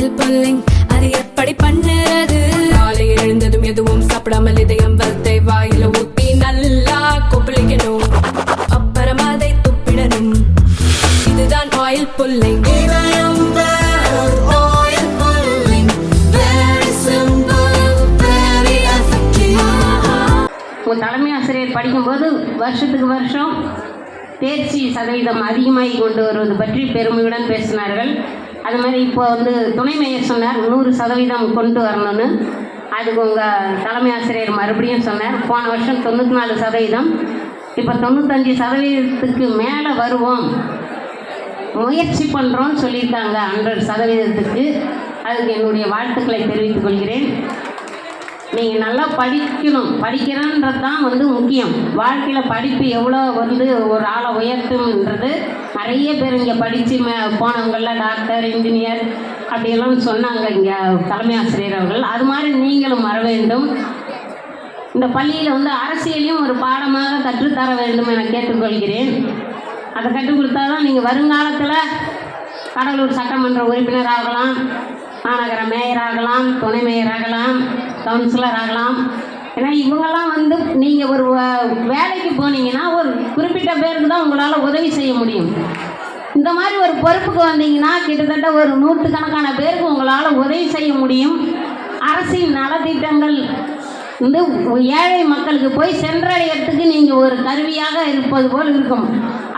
Oil pulling அது எப்படி பண்ணுறது? காலை எழுந்ததும் எதுவும் சாப்பிடாமல் இதயம் வளர்த்தை வாயில ஊத்தி நல்லா கொப்பளிக்கணும். அப்புறம் அதை துப்பிடணும். இதுதான் ஆயில் புல்லிங் தலைமை ஆசிரியர் படிக்கும்போது வருஷத்துக்கு வருஷம் தேர்ச்சி சதவீதம் அதிகமாகி கொண்டு வருவது பற்றி பெருமையுடன் பேசினார்கள். அது மாதிரி இப்போ வந்து துணை மேயர் சொன்னார் நூறு சதவீதம் கொண்டு வரணும்னு. அதுக்கு உங்கள் தலைமை ஆசிரியர் மறுபடியும் சொன்னார் போன வருஷம் தொண்ணூற்றி நாலு சதவீதம். இப்போ தொண்ணூத்தஞ்சு சதவீதத்துக்கு மேலே வருவோம். முயற்சி பண்ணுறோன்னு சொல்லியிருக்காங்க ஹண்ட்ரட் சதவீதத்துக்கு. அதுக்கு என்னுடைய வாழ்த்துக்களை தெரிவித்துக் கொள்கிறேன். நீங்கள் நல்லா படிக்கணும். படிக்கிறன்றது தான் வந்து முக்கியம். வாழ்க்கையில் படிப்பு எவ்வளோ வந்து ஒரு ஆளை உயர்த்தும்ன்றது நிறைய பேர் இங்கே படித்து மே டாக்டர் இன்ஜினியர் அப்படியெல்லாம் சொன்னாங்க இங்கே தலைமை ஆசிரியர் அவர்கள். அது மாதிரி நீங்களும் வர வேண்டும். இந்த பள்ளியில் வந்து அரசியலையும் ஒரு பாடமாக கற்றுத்தர வேண்டும் என கேட்டுக்கொள்கிறேன். அதை கற்றுக் கொடுத்தா தான் நீங்கள் வருங்காலத்தில் கடலூர் சட்டமன்ற உறுப்பினர் ஆகலாம் மாநகர மேயர் ஆகலாம் துணை மேயர் ஆகலாம் கவுன்சிலர் ஆகலாம். ஏன்னா இவங்கெல்லாம் வந்து நீங்கள் ஒரு வேலைக்கு போனீங்கன்னா ஒரு குறிப்பிட்ட பேருக்கு தான் உங்களால் உதவி செய்ய முடியும். இந்த மாதிரி ஒரு பொறுப்புக்கு வந்தீங்கன்னா கிட்டத்தட்ட ஒரு நூற்றுக்கணக்கான பேருக்கு உங்களால் உதவி செய்ய முடியும். அரசின் நலத்திட்டங்கள். வந்து ஏழை மக்களுக்கு போய் சென்றடையறதுக்கு நீங்கள் ஒரு கருவியாக இருப்பது போல் இருக்கும்.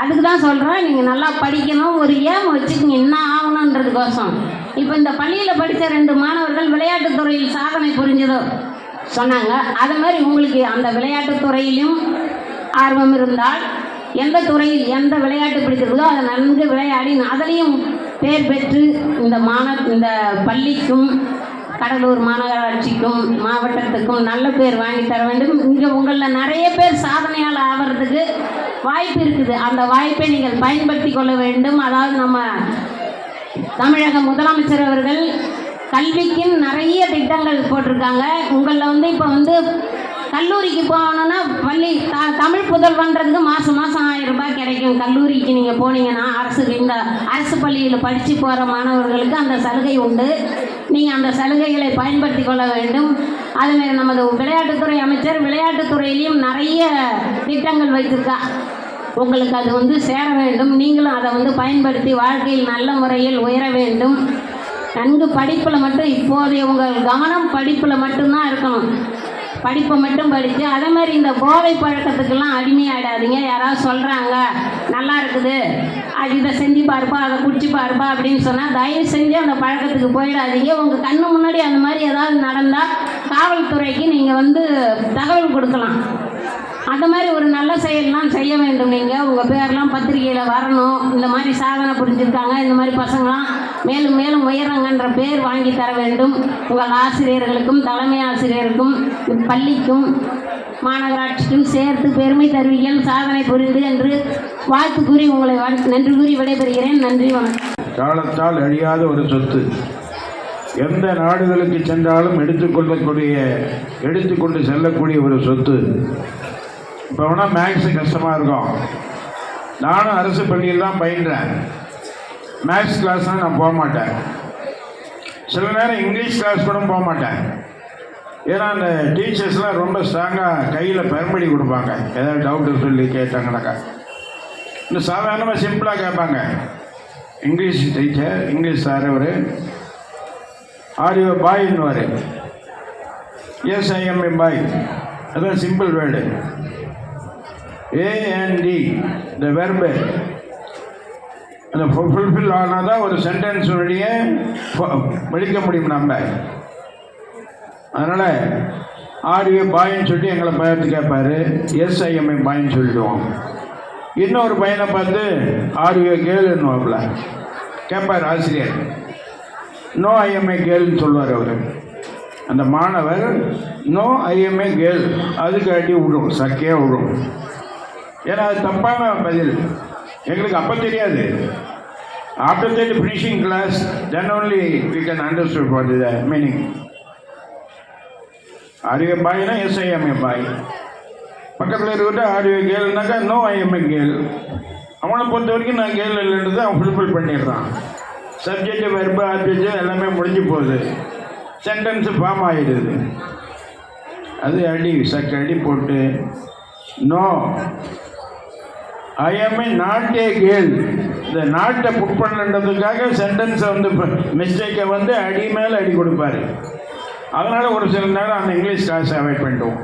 அதுக்கு தான் சொல்கிறேன் நீங்கள் நல்லா படிக்கணும் ஒரு ஏம் வச்சுக்கோங்க என்ன ஆகணுன்றதுக்கோசம். இப்போ இந்த பள்ளியில் படித்த ரெண்டு மாணவர்கள் விளையாட்டுத் துறையில் சாதனை புரிஞ்சதோ சொன்னாங்க. அது மாதிரி உங்களுக்கு அந்த விளையாட்டுத் துறையிலும் ஆர்வம் இருந்தால் எந்த துறையில் எந்த விளையாட்டு பிடித்திருக்குதோ அதை நன்கு விளையாடி அதிலையும் பேர் பெற்று இந்த மாண இந்த பள்ளிக்கும் கடலூர் மாநகராட்சிக்கும் மாவட்டத்துக்கும் நல்ல பேர் வாங்கி தர வேண்டும். இங்கே உங்களில் நிறைய பேர் சாதனையால் ஆகிறதுக்கு வாய்ப்பு இருக்குது. அந்த வாய்ப்பை நீங்கள் பயன்படுத்தி கொள்ள வேண்டும். அதாவது நம்ம தமிழக முதலமைச்சர் அவர்கள் கல்விக்குன்னு நிறைய திட்டங்கள் போட்டிருக்காங்க. உங்களில் வந்து இப்போ வந்து கல்லூரிக்கு போகணுன்னா பள்ளி த தமிழ் புதல்வன்றதுக்கு மாதம் மாதம் ஆயிரம் ரூபாய் கிடைக்கும். கல்லூரிக்கு நீங்கள் போனீங்கன்னா அரசு இந்த அரசு பள்ளியில் படித்து போகிற மாணவர்களுக்கு அந்த சலுகை உண்டு. நீங்கள் அந்த சலுகைகளை பயன்படுத்தி கொள்ள வேண்டும். அதுமாரி நமது விளையாட்டுத்துறை அமைச்சர் விளையாட்டுத்துறையிலையும் நிறைய திட்டங்கள் வைத்திருக்கா உங்களுக்கு அது வந்து சேர வேண்டும். நீங்களும் அதை வந்து பயன்படுத்தி வாழ்க்கையில் நல்ல முறையில் உயர வேண்டும். நன்கு படிப்பில் மட்டும் இப்போதைய உங்கள் கவனம் படிப்பில் மட்டும்தான் இருக்கணும். படிப்பை மட்டும் படித்து அதே மாதிரி இந்த போதை பழக்கத்துக்கெல்லாம் அடிமையாடாதீங்க யாராவது சொல்கிறாங்க நல்லா இருக்குது. அது இதை செஞ்சு பாருப்பா அதை குடிச்சு பாருப்பா அப்படின்னு சொன்னால் தயவு செஞ்சு அந்த பழக்கத்துக்கு போயிடாதீங்க. உங்கள் கண்ணு முன்னாடி அந்த மாதிரி ஏதாவது நடந்தால் காவல்துறைக்கு நீங்கள் வந்து தகவல் கொடுக்கலாம். அந்த மாதிரி ஒரு நல்ல செயல்லாம் செய்ய வேண்டும் நீங்கள் உங்கள் பேர்லாம் பத்திரிகையில் வரணும். இந்த மாதிரி சாதனை புரிஞ்சுருக்காங்க. இந்த மாதிரி பசங்களாம் மேலும் மேலும் உயரங்கன்ற பேர் வாங்கி தர வேண்டும். உங்கள் ஆசிரியர்களுக்கும் தலைமை ஆசிரியருக்கும் பள்ளிக்கும் மாநகராட்சிக்கும் சேர்த்து பெருமை தருவீர்கள் சாதனை புரிந்து என்று வாழ்த்து கூறி உங்களை நன்றி கூறி விடைபெறுகிறேன். நன்றி வணக்கம். காலத்தால் அழியாத ஒரு சொத்து. எந்த நாடுகளுக்கு சென்றாலும் எடுத்துக்கொள்ளக்கூடிய எடுத்துக்கொண்டு செல்லக்கூடிய ஒரு சொத்து. இப்போ வேணால் மேக்ஸு கஷ்டமாக இருக்கும். நானும் அரசு பள்ளியில் தான் பயின்றேன். மேக்ஸ் கிளாஸ்னால் நான் போக மாட்டேன். சில நேரம் இங்கிலீஷ் கிளாஸ் கூட போக மாட்டேன். ஏன்னா அந்த டீச்சர்ஸ்லாம் ரொம்ப ஸ்ட்ராங்காக கையில் பெருமடி கொடுப்பாங்க. ஏதாவது டவுட்டு சொல்லி கேட்டாங்கனாக்கா. இந்த சாதாரணமாக சிம்பிளாக கேட்பாங்க. இங்கிலீஷ் டீச்சர் இங்கிலீஷ் சார் அவர் ஆர் யூ பாய்ன்னுவார் எஸ் ஐ எம் பாய் அதான் simple word A N D இந்த வெர்பு அந்த ஃபுல்ஃபில் ஆனால் தான் ஒரு சென்டென்ஸுடைய படிக்க முடியும் நம்ம. அதனால் ஆர்யூ பாயின்னு சொல்லி எங்களை பயத்து கேட்பார் எஸ்ஐஎம்ஐ பாயின்னு சொல்லிடுவோம். இன்னொரு பையனை பார்த்து ஆர்யூ கேளுன்னுவாப்புல. கேட்பார் ஆசிரியர். நோ ஐஎம்ஏ கேள்னு சொல்லுவார் அவர். அந்த மாணவர் நோ ஐஎம்ஏ கேள். அதுக்கு அடி விடும் சக்கையாக விடும். ஏன்னா அது தப்பான பதில். எங்களுக்கு அப்போ தெரியாது. After that finishing class then only we can understood what is meaning are you பாய்னா yes I am a boy பக்கத்தில் இருக்கிட்ட ஆர்யூ கேள்னாக்கா நோ ஐஎம்ஏ கேள் அவனை பொறுத்த வரைக்கும் நான் கேள் இல்லைன்றது அவன் ஃபுல்ஃபில் பண்ணிடுறான். சப்ஜெக்ட் வெர்பு ஆப்ஜெக்ட் எல்லாமே முடிஞ்சு போகுது. சென்டென்ஸ் ஃபார்ம் ஆகிடுது அது அடி சக்க அடி போட்டு no I am not a girl இந்த நாட்டை புக் பண்ணுன்றதுக்காக சென்டென்ஸை வந்து மிஸ்டேக்கை வந்து அடி மேலே அடி கொடுப்பாரு. அதனால் ஒரு சில நேரம் அந்த இங்கிலீஷ் கிளாஸ் அவாய்ட் பண்ணிடுவோம்.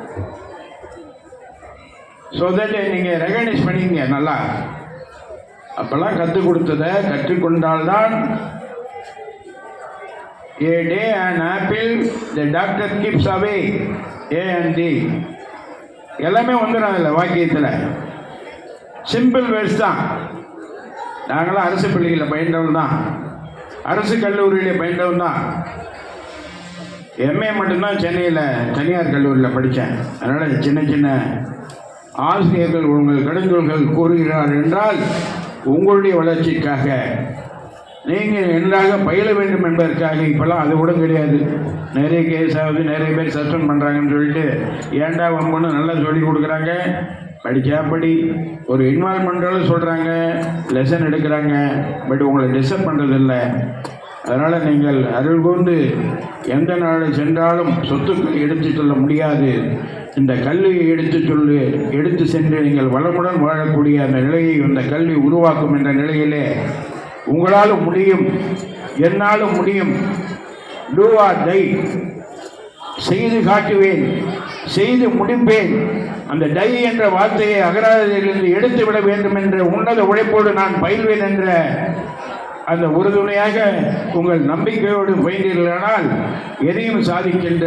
ஸோ தட் நீங்கள் ரெகனைஸ் பண்ணிக்கங்க நல்லா. அப்போல்லாம் கற்றுக் கொடுத்ததை கற்றுக்கொண்டால்தான் a day and apple the doctor keeps away A and D எல்லாமே வந்துடும் அதில் வாக்கியத்தில். சிம்பிள் வேர்ட்ஸ் தான். நாங்களாம் அரசு பள்ளிகளில் பயின்றவன் தான். அரசு கல்லூரியில் பயின்றவன் தான். எம்ஏ மட்டும்தான் சென்னையில் தனியார் கல்லூரியில் படித்தேன். அதனால் சின்ன சின்ன ஆசிரியர்கள் உங்கள் கடுங்கோள்கள் கூறுகிறார் என்றால் உங்களுடைய வளர்ச்சிக்காக நீங்கள் நன்றாக பயில வேண்டும் என்பதற்காக இப்போல்லாம் அது கூட கிடையாது. நிறைய கேஸ் ஆகுது நிறைய பேர் சஸ்பெண்ட் பண்ணுறாங்கன்னு சொல்லிட்டு ஏன்டா ஒன்று நல்லா சொல்லி கொடுக்குறாங்க? படிக்காப்படி ஒரு ஒரு பண்ணுறாலும் சொல்கிறாங்க லெசன் எடுக்கிறாங்க பட் உங்களை டிஸ்டர்ப் பண்ணுறதில்ல அதனால் நீங்கள் அருள் கூர்ந்து எந்த நாடு சென்றாலும் சொத்துக்கள் எடுத்துச் சொல்ல முடியாது. இந்த கல்வியை எடுத்து சொல்லு எடுத்து சென்று நீங்கள் வளமுடன் வாழக்கூடிய அந்த நிலையை இந்த கல்வி உருவாக்கும் என்ற நிலையிலே உங்களால் முடியும் என்னாலும் முடியும். டூ ஆர் டை செய்து காட்டுவேன். செய்து முடிப்பேன். அந்த டை என்ற வார்த்தையை அகராதியிலிருந்து எடுத்து விட வேண்டும் என்ற உன்னத உழைப்போடு நான் பயில்வேன் என்ற அந்த உறுதுணையாக உங்கள் நம்பிக்கையோடு பயின்றீர்களானால் எதையும் சாதிக்கின்ற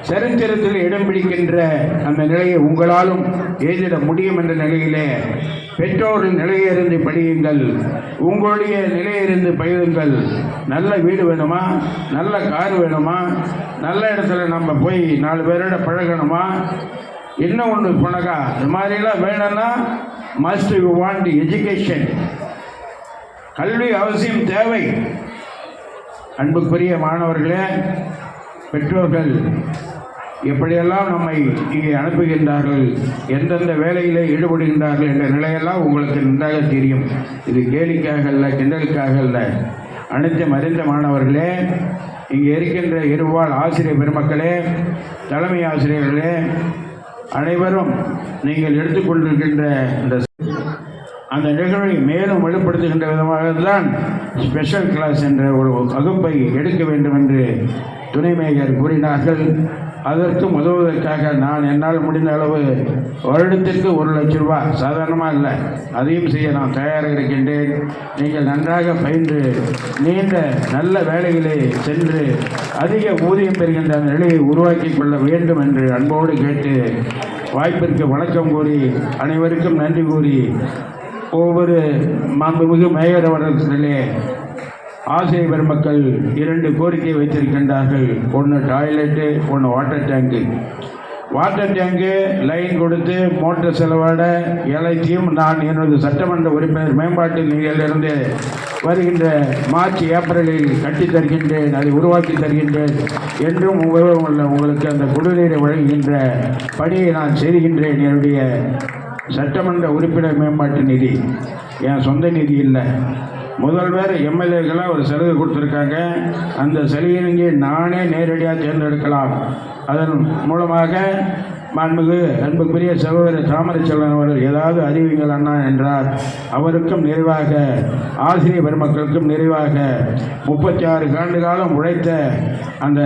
சரித்திரத்தில் இடம் பிடிக்கின்ற அந்த நிலையை உங்களாலும் எழுதிட முடியும் என்ற நிலையிலே பெற்றோரின் நிலையிலிருந்து படியுங்கள். உங்களுடைய நிலையிலிருந்து பயிலுங்கள். நல்ல வீடு வேணுமா? நல்ல கார் வேணுமா? நல்ல இடத்துல நம்ம போய் நாலு பேரோட பழகணுமா? என்ன ஒன்று புனகா இது மாதிரிலாம் வேணும்னா மஸ்ட் யூ வாண்ட் எஜுகேஷன் கல்வி அவசியம் தேவை. அன்புக்குரிய மாணவர்களே பெற்றோர்கள் எப்படியெல்லாம் நம்மை இங்கே அனுப்புகின்றார்கள் எந்தெந்த வேலையிலே ஈடுபடுகின்றார்கள் என்ற நிலையெல்லாம் உங்களுக்கு நன்றாக தெரியும். இது கேலிக்காக அல்ல கிண்டலுக்காக அல்ல. அனைத்து மறைந்த மாணவர்களே இங்கே இருக்கின்ற இருவாள் ஆசிரியர் பெருமக்களே தலைமை ஆசிரியர்களே அனைவரும் நீங்கள் எடுத்துக்கொண்டிருக்கின்ற இந்த அந்த நிகழ்வை மேலும் வலுப்படுத்துகின்ற விதமாக தான் ஸ்பெஷல் கிளாஸ் என்ற ஒரு வகுப்பை எடுக்க வேண்டும் என்று துணை மேயர் கூறினார்கள். அதற்கும் உதவுவதற்காக நான் என்னால் முடிந்த அளவு வருடத்திற்கு ஒரு லட்சம் ரூபாய் சாதாரணமாக இல்லை. அதையும் செய்ய நான் தயாராக இருக்கின்றேன். நீங்கள் நன்றாக பயின்று நீண்ட நல்ல வேலைகளை சென்று அதிக ஊதியம் பெறுகின்ற அந்த நிலையை உருவாக்கி கொள்ள வேண்டும் என்று அன்போடு கேட்டு வாய்ப்பிற்கு வணக்கம் கூறி அனைவருக்கும் நன்றி கூறி ஒவ்வொரு மாண்புமிகு மேயர் அவர்களிலே ஆசிய பெருமக்கள் இரண்டு கோரிக்கை வைத்திருக்கின்றார்கள். ஒன்று டாய்லெட்டு ஒன்று water tank. Water tank line கொடுத்து மோட்டர் செலவாட எலைத்தையும் நான் எனது சட்டமன்ற உறுப்பினர் மேம்பாட்டு நிலையிலிருந்து வருகின்ற மார்ச் ஏப்ரலில் கட்டி தருகின்றேன் அதை உருவாக்கி தருகின்றேன் என்றும் உபயோகம் உள்ள உங்களுக்கு அந்த குடிநீரை வழங்குகின்ற பணியை நான் செய்கின்றேன் என்னுடைய சட்டமன்ற உறுப்பினர் மேம்பாட்டு நிதி. என் சொந்த நிதி இல்லை. முதல்வர் எம்எல்ஏக்கெல்லாம் ஒரு சலுகை கொடுத்துருக்காங்க. அந்த சலுகையை நானே நேரடியாக தேர்ந்தெடுக்கலாம். அதன் மூலமாக மாண்புமிகு அன்புக்குரிய சகோதரர் தாமரைச்செல்வன் அவர்கள் ஏதாவது அறிவிங்கள் அண்ணா என்றார். அவருக்கும் நிறைவாக ஆசிரியர் பெருமக்களுக்கும் நிறைவாக முப்பத்தி ஆறு ஆண்டு காலம் உழைத்த அந்த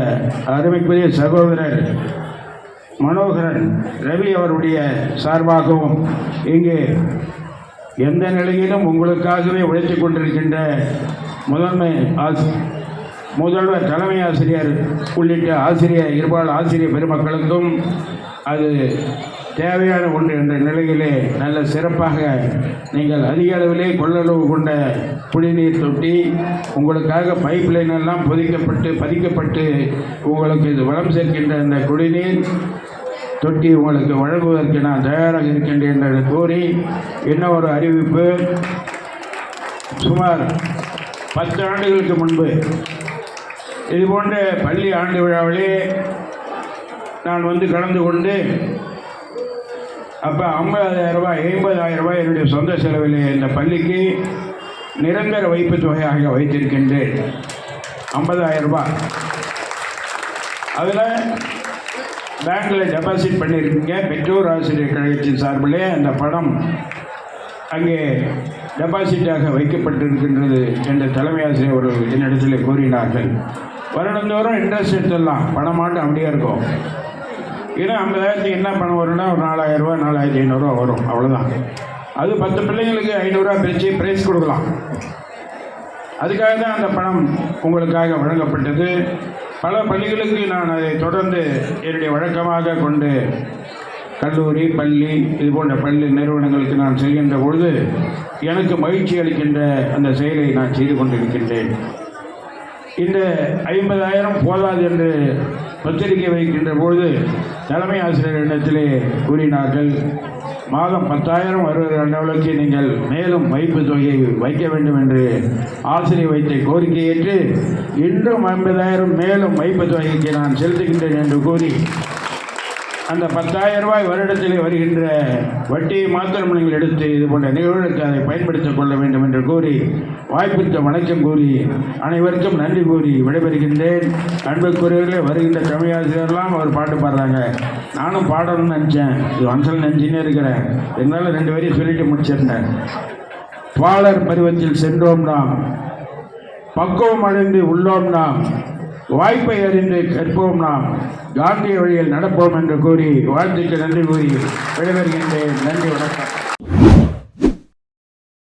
அருமைக்குரிய சகோதரர் மனோகரன் ரவி அவருடைய சார்பாகவும் இங்கே எந்த நிலையிலும் உங்களுக்காகவே உழைத்துக் கொண்டிருக்கின்ற முதன்மை ஆசி முதல்வர் தலைமை ஆசிரியர் உள்ளிட்ட ஆசிரியர் இருபால் ஆசிரியர் பெருமக்களுக்கும் அது தேவையான ஒன்று என்ற நிலையிலே நல்ல சிறப்பாக நீங்கள் அதிக அளவிலே கொள்ளளவு கொண்ட குடிநீர் தொட்டி உங்களுக்காக பைப் லைன் எல்லாம் பொதிக்கப்பட்டு பதிக்கப்பட்டு உங்களுக்கு இது வளம் சேர்க்கின்ற இந்த குடிநீர் தொட்டி உங்களுக்கு வழங்குவதற்கு நான் தயாராக இருக்கின்றேன் என்று கூறி என்ன ஒரு அறிவிப்பு? சுமார் பத்து ஆண்டுகளுக்கு முன்பு இதுபோன்ற பள்ளி ஆண்டு விழாவிலே நான் வந்து கலந்து கொண்டு அப்போ ஐம்பதாயிரம் ரூபாய் ஐம்பதாயிரம் ரூபாய் என்னுடைய சொந்த செலவில் இந்த பள்ளிக்கு நிரந்தர வைப்பு தொகையாக வைத்திருக்கின்றேன். ஐம்பதாயிரம் ரூபாய். அதில் பேங்க்கில் டெபாசிட் பண்ணியிருக்கீங்க. பெற்றோர் ஆசிரியர் கழகத்தின் சார்பிலே அந்த பணம் அங்கே டெபாசிட்டாக வைக்கப்பட்டிருக்கின்றது என்ற தலைமை ஆசிரியர் ஒரு என்னிடத்தில் கூறினார்கள். வருடந்தோறும் இன்ட்ரெஸ்ட் எடுத்துடலாம். பணமாட்டம் அப்படியே இருக்கும். ஏன்னா ஐம்பதாயிரத்துக்கு என்ன பணம் வரும்னா ஒரு நாலாயிரரூவா நாலாயிரத்தி ஐநூறுரூவா வரும். அவ்வளோதான் அது பத்து பிள்ளைங்களுக்கு ஐநூறுரூவா பிரித்து ப்ரைஸ் கொடுக்கலாம். அதுக்காக தான் அந்த பணம் உங்களுக்காக வழங்கப்பட்டது. பல பள்ளிகளுக்கு நான் அதை தொடர்ந்து என்னுடைய வழக்கமாக கொண்டு கல்லூரி பள்ளி இது போன்ற பள்ளி நிறுவனங்களுக்கு நான் செல்கின்ற பொழுது எனக்கு மகிழ்ச்சி அளிக்கின்ற அந்த செயலை நான் செய்து கொண்டிருக்கின்றேன். இந்த ஐம்பதாயிரம் போதாது என்று பத்திரிகை வைக்கின்ற பொழுது தலைமை ஆசிரியர் இடத்திலே கூறினார்கள் மாதம் பத்தாயிரம் வருகிற அளவுக்கு நீங்கள் மேலும் வைப்பு தொகையை வைக்க வேண்டும் என்று ஆசிரியர் வைத்த கோரிக்கையேற்று இன்றும் ஐம்பதாயிரம் மேலும் வைப்பு தொகைக்கு நான் செலுத்துகின்றேன் என்று கூறி அந்த பத்தாயிரம் ரூபாய் வருடத்திலே வருகின்ற வட்டியை மாத்திரம் நீங்கள் எடுத்து இது போன்ற நிகழ்வுகளுக்கு அதை பயன்படுத்திக் கொள்ள வேண்டும் என்று கூறி வாய்ப்பிற்கு வணக்கம் கூறி அனைவருக்கும் நன்றி கூறி விடைபெறுகின்றேன். அன்புக்குரியவர்களே வருகின்ற தமிழாசிரியர்லாம் அவர் பாட்டு பாடுறாங்க. நானும் பாடணும்னு நினச்சேன். இது வன்சல் நினச்சினே இருக்கிறேன். இருந்தாலும் ரெண்டு பேரையும் சொல்லிட்டு முடிச்சிருந்தேன். பாலர் பருவத்தில் சென்றோம் நாம். பக்குவம் அடைந்து உள்ளோம் நாம். வாய்ப்பை அறிந்து கற்போம் நாம். காந்திய வழியில் நடப்போம் என்று கூறி வாழ்த்துக்கு நன்றி கூறி விடைபெறுகின்றேன். நன்றி வணக்கம்.